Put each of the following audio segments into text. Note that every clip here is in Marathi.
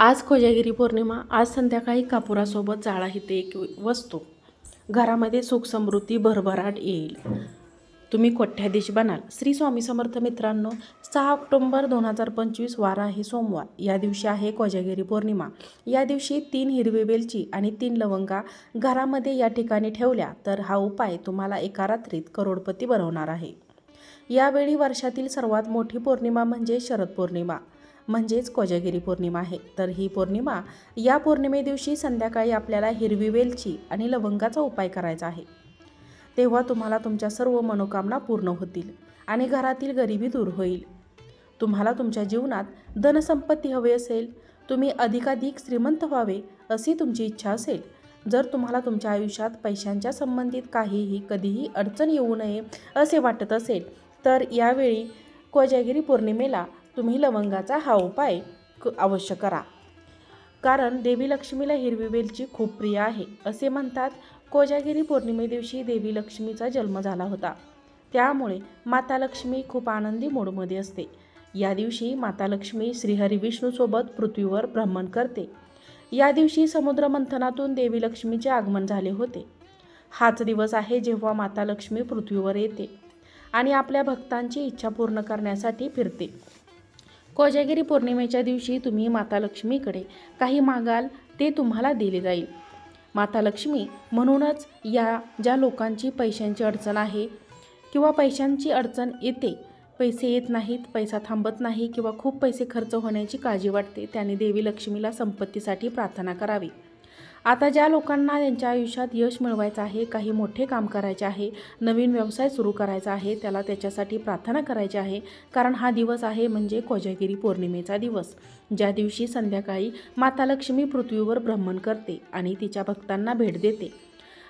आज कोजागिरी पौर्णिमा आज संध्याकाळी कापुरासोबत जाळा हिते एक वस्तू. घरामध्ये सुख समृद्धी भरभराट येईल. तुम्ही कोठ्याधीश बनाल? श्री स्वामी समर्थ मित्रांनो सहा ऑक्टोंबर दोन हजार पंचवीस वार आहे सोमवार. या दिवशी आहे कोजागिरी पौर्णिमा. या दिवशी तीन हिरवी वेलची आणि तीन लवंगा घरामध्ये या ठिकाणी ठेवल्या तर हा उपाय तुम्हाला एका रात्रीत करोडपती बनवणार आहे. यावेळी वर्षातील सर्वात मोठी पौर्णिमा म्हणजे शरद पौर्णिमा. म्हणजेच कोजागिरी पौर्णिमा आहे. तर ही पौर्णिमा या पौर्णिमे दिवशी संध्याकाळी आपल्याला हिरवी वेलची आणि लवंगाचा उपाय करायचा आहे. तेव्हा तुम्हाला तुमच्या सर्व मनोकामना पूर्ण होतील आणि घरातील गरिबी दूर होईल. तुम्हाला तुमच्या जीवनात धनसंपत्ती हवी असेल तुम्ही अधिकाधिक श्रीमंत व्हावे अशी तुमची इच्छा असेल जर तुम्हाला तुमच्या आयुष्यात पैशांच्या संबंधित काहीही कधीही अडचण येऊ नये असे वाटत असेल तर यावेळी कोजागिरी पौर्णिमेला तुम्ही लवंगाचा हा उपाय क अवश्य करा. कारण देवी लक्ष्मीला हिरवी वेलची खूप प्रिय आहे असे म्हणतात. कोजागिरी पौर्णिमे दिवशी देवी लक्ष्मीचा जन्म झाला होता. त्यामुळे माता लक्ष्मी खूप आनंदी मूडमध्ये असते. या दिवशी माता लक्ष्मी श्रीहरी विष्णूसोबत पृथ्वीवर भ्रमण करते. या दिवशी समुद्रमंथनातून देवी लक्ष्मीचे आगमन झाले होते. हाच दिवस आहे जेव्हा माता लक्ष्मी पृथ्वीवर येते आणि आपल्या भक्तांची इच्छा पूर्ण करण्यासाठी फिरते. कोजागिरी पौर्णिमेच्या दिवशी तुम्ही माता लक्ष्मीकडे काही मागाल ते तुम्हाला दिले जाईल. माता लक्ष्मी म्हणूनच या ज्या लोकांची पैशांची अडचण आहे किंवा पैशांची अडचण येते पैसे येत नाहीत पैसा थांबत नाही किंवा खूप पैसे खर्च होण्याची काळजी वाटते त्याने देवी लक्ष्मीला संपत्तीसाठी प्रार्थना करावी. आता ज्या लोकांना त्यांच्या आयुष्यात यश मिळवायचं आहे काही मोठे काम करायचे आहे नवीन व्यवसाय सुरू करायचा आहे त्याला त्याच्यासाठी प्रार्थना करायची आहे कारण हा दिवस आहे म्हणजे कोजागिरी पौर्णिमेचा दिवस. ज्या दिवशी संध्याकाळी माता लक्ष्मी पृथ्वीवर भ्रमण करते आणि तिच्या भक्तांना भेट देते.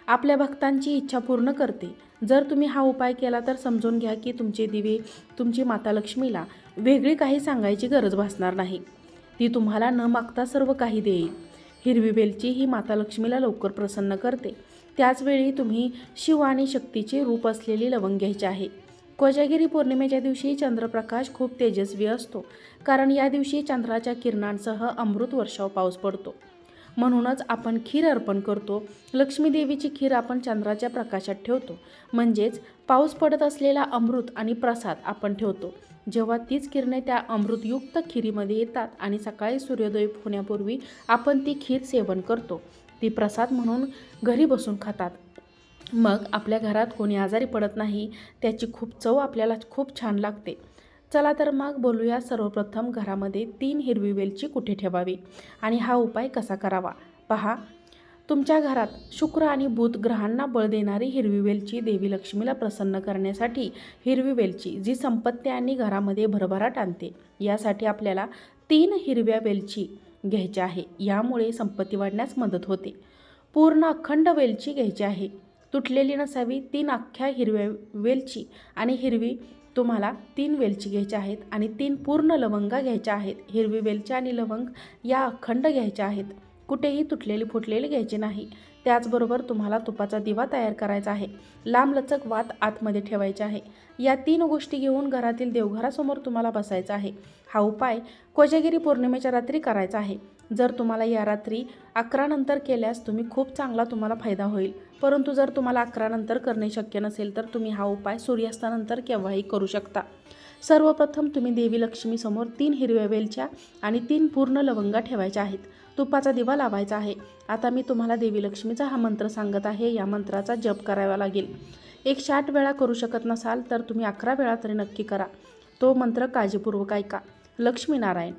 आपल्या भक्तांची इच्छा पूर्ण करते. जर तुम्ही हा उपाय केला तर समजून घ्या की तुमचे दिवे तुमची माता लक्ष्मीला वेगळी काही सांगायची गरज भासणार नाही. ती तुम्हाला न मागता सर्व काही देईल. हिरवी वेलची ही माता लक्ष्मीला लवकर प्रसन्न करते. त्याचवेळी तुम्ही शिव आणि शक्तीचे रूप असलेली लवंग घ्यायचे आहे. कोजागिरी पौर्णिमेच्या दिवशी चंद्रप्रकाश खूप तेजस्वी असतो कारण या दिवशी चंद्राच्या किरणांसह अमृत वर्षाव पाऊस पडतो. म्हणूनच आपण खीर अर्पण करतो. लक्ष्मी देवीची खीर आपण चंद्राच्या प्रकाशात ठेवतो. म्हणजेच पाऊस पडत असलेला अमृत आणि प्रसाद आपण ठेवतो. जेव्हा तीच किरणे त्या अमृतयुक्त खिरीमध्ये येतात आणि सकाळी सूर्योदय होण्यापूर्वी आपण ती खीर सेवन करतो. ती प्रसाद म्हणून घरी बसून खातात. मग आपल्या घरात कोणी आजारी पडत नाही त्याची खूप चव आपल्याला खूप छान लागते. चला तर मग बोलूया सर्वप्रथम घरामध्ये तीन हिरवी वेलची कुठे ठेवावी आणि हा उपाय कसा करावा? पहा तुमच्या घरात शुक्र आणि बुध ग्रहांना बळ देणारी हिरवी वेलची देवी लक्ष्मीला प्रसन्न करण्यासाठी हिरवी वेलची जी संपत्ती आणि घरामध्ये भरभराट आणते यासाठी आपल्याला तीन हिरव्या वेलची घ्यायच्या आहे. यामुळे संपत्ती वाढण्यास मदत होते. पूर्ण अखंड वेलची घ्यायची आहे. तुटलेली नसावी तीन अख्ख्या हिरव्या वेलची आणि हिरवी तुम्हाला तीन वेलची घ्यायच्या आहेत आणि तीन पूर्ण लवंगा घ्यायच्या आहेत. हिरवी वेलची आणि लवंग या अखंड घ्यायच्या आहेत. कुठेही तुटलेली फुटलेली घ्यायची नाही. त्याचबरोबर तुम्हाला तुपाचा दिवा तयार करायचा आहे. लांबलचक वात आतमध्ये ठेवायचे आहे. या तीन गोष्टी घेऊन घरातील देवघरासमोर तुम्हाला बसायचं आहे. हा उपाय कोजागिरी पौर्णिमेच्या रात्री करायचा आहे. जर तुम्हाला या रात्री अकरा नंतर केल्यास तुम्ही खूप चांगला तुम्हाला फायदा होईल. परंतु जर तुम्हाला अकरा नंतर करणे शक्य नसेल तर तुम्ही हा उपाय सूर्यास्तानंतर केव्हाही करू शकता. सर्वप्रथम तुम्ही देवी लक्ष्मीसमोर तीन हिरव्या वेलच्या आणि तीन पूर्ण लवंगा ठेवायच्या आहेत. तुपाचा दिवा लावायचा आहे. आता मी तुम्हाला देवी लक्ष्मीचा हा मंत्र सांगत आहे. या मंत्राचा जप करावा लागेल. एकशे आठ वेळा करू शकत नसाल तर तुम्ही अकरा वेळा तरी नक्की करा. तो मंत्र काळजीपूर्वक ऐका. लक्ष्मीनारायण.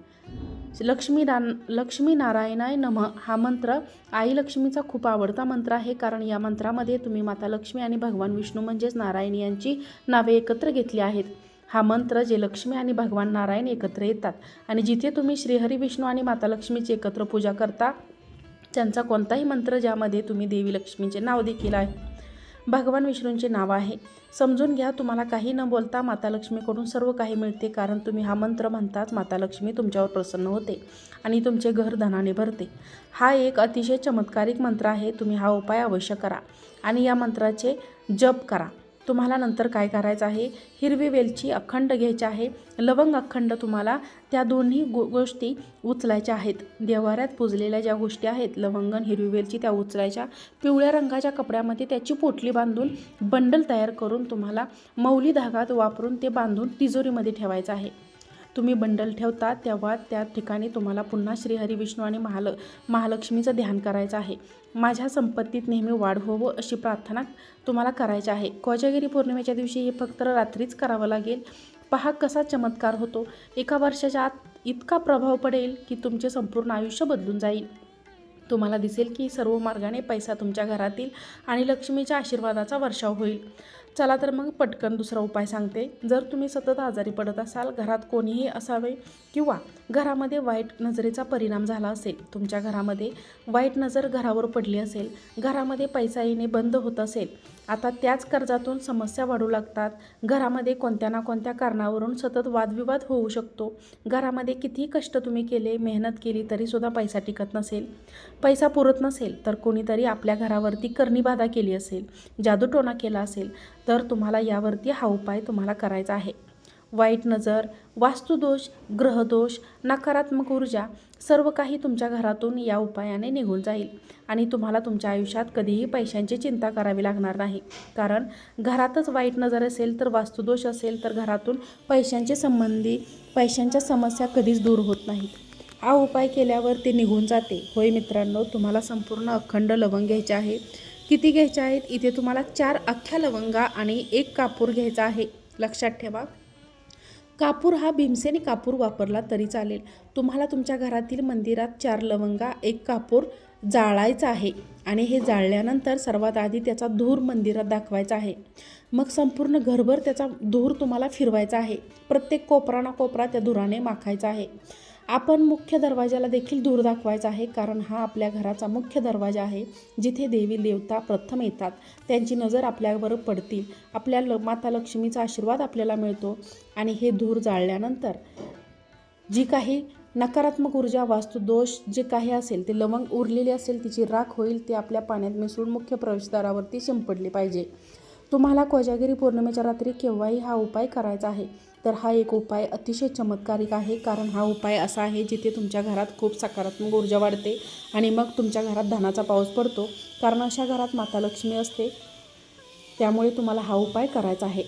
लक्ष्मी लक्ष्मीनारायणाय नम. हा मंत्र आई लक्ष्मीचा खूप आवडता मंत्र आहे. कारण या मंत्रामध्ये तुम्ही माता लक्ष्मी आणि भगवान विष्णू म्हणजेच नारायण यांची नावे एकत्र घेतली आहेत. हा मंत्र जे लक्ष्मी आणि भगवान नारायण एकत्र येतात. आणि जिथे तुम्ही श्रीहरी विष्णू आणि माता लक्ष्मीची एकत्र पूजा करता त्यांचा कोणताही मंत्र ज्यामध्ये तुम्ही देवी लक्ष्मीचे नाव देखील आहे. भगवान विष्णूंचे नाव आहे. समजून घ्या तुम्हाला काही न बोलता माता लक्ष्मीकडून सर्व काही मिळते कारण तुम्ही हा मंत्र म्हणताच माता लक्ष्मी तुमच्यावर प्रसन्न होते आणि तुमचे घर धनाने भरते. हा एक अतिशय चमत्कारिक मंत्र आहे तुम्ही हा उपाय अवश्य करा आणि या मंत्राचे जप करा. तुम्हाला नंतर काय करायचं आहे? हिरवी वेलची अखंड घ्यायची आहे. लवंग अखंड तुम्हाला त्या दोन्ही गो गोष्टी उचलायच्या आहेत. देवाऱ्यात पुजलेल्या ज्या गोष्टी आहेत लवंगन हिरवी वेलची त्या उचलायच्या. पिवळ्या रंगाच्या कपड्यामध्ये त्याची पोटली बांधून बंडल तयार करून तुम्हाला मौली धागात वापरून ते बांधून तिजोरीमध्ये ठेवायचं आहे. तुम्ही बंडल ठेवता तेव्हा त्या ठिकाणी तुम्हाला पुन्हा श्रीहरी विष्णू आणि महाल महालक्ष्मीचं ध्यान करायचं आहे. माझ्या संपत्तीत नेहमी वाढ व्हावं अशी प्रार्थना तुम्हाला करायची आहे. कोजागिरी पौर्णिमेच्या दिवशी हे फक्त रात्रीच करावं लागेल. पहा कसा चमत्कार होतो. एका वर्षाच्या आत इतका प्रभाव पडेल की तुमचे संपूर्ण आयुष्य बदलून जाईल. तुम्हाला दिसेल की सर्व मार्गाने पैसा तुमच्या घरातील आणि लक्ष्मीच्या आशीर्वादाचा वर्षाव होईल. चला तर मग पटकन दुसरा उपाय सांगते. जर तुम्ही सतत आजारी पडत असाल घरात कोणीही असावे किंवा घरामध्ये वाईट नजरेचा परिणाम झाला असेल तुमच्या घरामध्ये वाईट नजर घरावर पडली असेल घरामध्ये पैसा येणे बंद होत असेल आता त्याच कर्जातून समस्या वाढू लागतात. घरामध्ये कोणत्या ना कोणत्या कारणावरून सतत वादविवाद होऊ शकतो. घरामध्ये कितीही कष्ट तुम्ही केले मेहनत केली तरीसुद्धा पैसा टिकत नसेल. पैसा पुरत नसेल तर कोणीतरी आपल्या घरावरती करणीबाधा केली असेल जादूटोणा केला असेल तर तुम्हाला यावरती हा उपाय तुम्हाला करायचा आहे. वाईट नजर वास्तुदोष ग्रहदोष नकारात्मक ऊर्जा सर्व काही तुमच्या घरातून या उपायाने निघून जाईल आणि तुम्हाला तुमच्या आयुष्यात कधीही पैशांची चिंता करावी लागणार नाही. कारण घरातच वाईट नजर असेल तर वास्तुदोष असेल तर घरातून पैशांचे संबंधी पैशांच्या समस्या कधीच दूर होत नाहीत. हा उपाय केल्यावर ते निघून जाते. होय मित्रांनो तुम्हाला संपूर्ण अखंड लवंग घ्यायचे आहे. किती घ्यायच्या आहेत? इथे तुम्हाला चार अख्ख्या लवंगा आणि एक कापूर घ्यायचा आहे. लक्षात ठेवा. कापूर हा भीमसेनी कापूर वापरला तरी चालेल. तुम्हाला तुमच्या घरातील मंदिरात चार लवंगा एक कापूर जाळायचा आहे आणि हे जाळल्यानंतर सर्वात आधी त्याचा धूर मंदिरात दाखवायचा आहे. मग संपूर्ण घरभर त्याचा धूर तुम्हाला फिरवायचा आहे. प्रत्येक कोपरा ना कोपरा त्या धुराने माखायचा आहे. आपण मुख्य दरवाजाला देखील धूर दाखवायचा आहे कारण हा आपल्या घराचा मुख्य दरवाजा आहे जिथे देवी देवता प्रथम येतात. त्यांची नजर आपल्यावर पडतील. आपल्या ल माता लक्ष्मीचा आशीर्वाद आपल्याला मिळतो आणि हे धूर जाळल्यानंतर जी काही नकारात्मक ऊर्जा वास्तुदोष जे काही असेल ते लवंग उरलेली असेल तिची राख होईल ते आपल्या पाण्यात मिसळून मुख्य प्रवेशद्वारावरती शिंपडली पाहिजे. तुम्हाला कोजागिरी पौर्णिमेच्या रात्री केव्हाही हा उपाय करायचा आहे. तर हा एक उपाय अतिशय चमत्कारिक आहे कारण हा उपाय असा आहे जिथे तुमच्या घरात खूप सकारात्मक ऊर्जा वाढते आणि मग तुमच्या घरात धनाचा पाऊस पडतो कारण अशा घरात माता लक्ष्मी असते. त्यामुळे तुम्हाला हा उपाय करायचा आहे.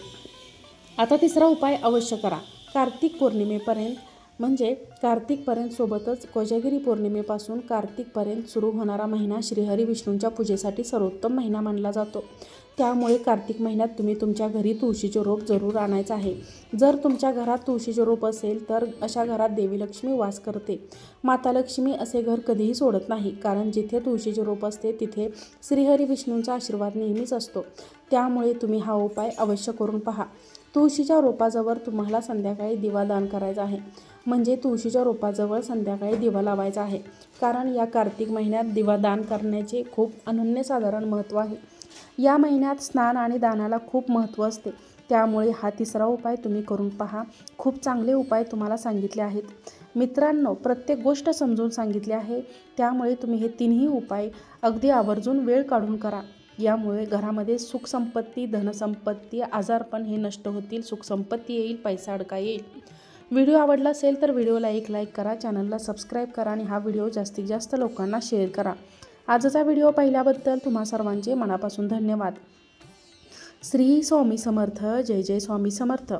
आता तिसरा उपाय अवश्य करा. कार्तिक पौर्णिमेपर्यंत म्हणजे कार्तिकपर्यंत सोबतच कोजागिरी पौर्णिमेपासून कार्तिकपर्यंत सुरू होणारा महिना श्रीहरी विष्णूंच्या पूजेसाठी सर्वोत्तम महिना मानला जातो. त्यामुळे कार्तिक महिन्यात तुम्ही तुमच्या घरी तुळशीचे रोप जरूर आणायचं आहे. जर तुमच्या घरात तुळशीचे रोप असेल तर अशा घरात देवी लक्ष्मी वास करते. माता लक्ष्मी असे घर कधीही सोडत नाही कारण जिथे तुळशीचे रोप असते तिथे श्रीहरी विष्णूंचा आशीर्वाद नेहमीच असतो. त्यामुळे तुम्ही हा उपाय अवश्य करून पहा. तुळशीच्या रोपाजवळ तुम्हाला संध्याकाळी दिवा दान करायचा आहे. म्हणजे तुळशीच्या रोपाजवळ संध्याकाळी दिवा लावायचा आहे. कारण या कार्तिक महिन्यात दिवा दान करण्याचे खूप अनन्यसाधारण महत्त्व आहे. या महिन्यात स्नान आणि दानाला खूप महत्त्व असते. त्यामुळे हा तिसरा उपाय तुम्ही करून पहा. खूप चांगले उपाय तुम्हाला सांगितले आहेत. मित्रांनो प्रत्येक गोष्ट समजून सांगितली आहे. त्यामुळे तुम्ही हे तिन्ही उपाय अगदी आवर्जून वेळ काढून करा. यामुळे घरामध्ये सुखसंपत्ती धनसंपत्ती आजारपण हे नष्ट होतील सुखसंपत्ती येईल पैसा अडका येईल. व्हिडिओ आवडला असेल तर व्हिडिओला एक लाईक करा चॅनलला सबस्क्राईब करा आणि हा व्हिडिओ जास्तीत जास्त लोकांना शेअर करा. आजचा व्हिडिओ पाहिल्याबद्दल तुम्हा सर्वांचे मनापासून धन्यवाद. श्री स्वामी समर्थ जय जय स्वामी समर्थ.